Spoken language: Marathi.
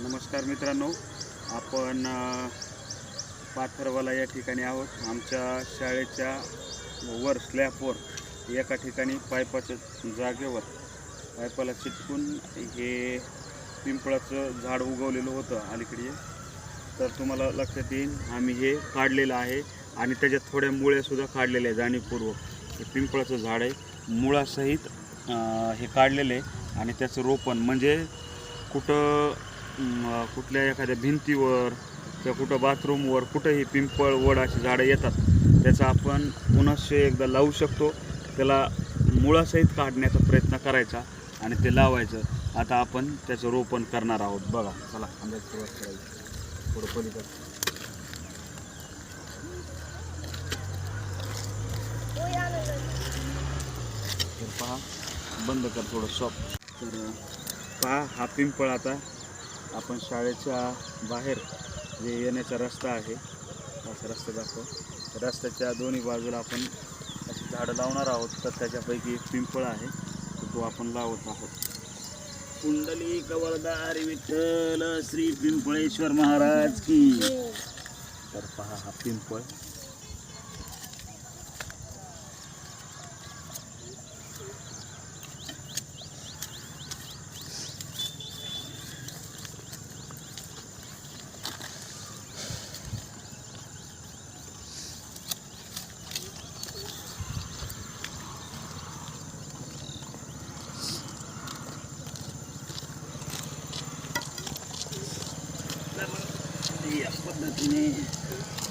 नमस्कार मित्रांनो आपण पाथरवाला या ठिकाणी आहोत. आमच्या शाळेच्या वर स्लॅबवर एका ठिकाणी पायपाच्या जागेवर पायपाला चिटकून हे पिंपळाचं झाड उगवलेलं होतं अलीकडे. तर तुम्हाला लक्षात येईल आम्ही हे काढलेलं आहे आणि त्याच्यात थोड्या मुळ्यासुद्धा काढलेल्या आहे जाणीवपूर्वक. हे पिंपळाचं झाड आहे. मुळासहित हे काढलेलं आहे आणि त्याचं रोपण म्हणजे कुठं कुठल्या एखाद्या भिंतीवर किंवा कुठं बाथरूमवर कुठंही पिंपळ वड अशी झाडं येतात त्याचा आपण पुन्हा एकदा लावू शकतो. त्याला मुळासहित काढण्याचा प्रयत्न करायचा आणि ते लावायचं. आता आपण त्याचं रोपण करणार आहोत. बघा चला अंदाज सुरुवात करायची. थोडं पलीकडे. तर पहा बंद कर थोडं शॉप तर पहा हा पिंपळ आता आपण शाळेच्या बाहेर जे येण्याचा रस्ता आहे असा रस्ता दाखव. रस्त्याच्या दोन्ही बाजूला आपण अशी झाडं लावणार आहोत तर त्याच्यापैकी एक पिंपळ आहे तो आपण लावत आहोत. कुंडली कवळदारी विठ्ठल श्री पिंपळेश्वर महाराज की. तर पहा हा पिंपळ. Yes, what that means.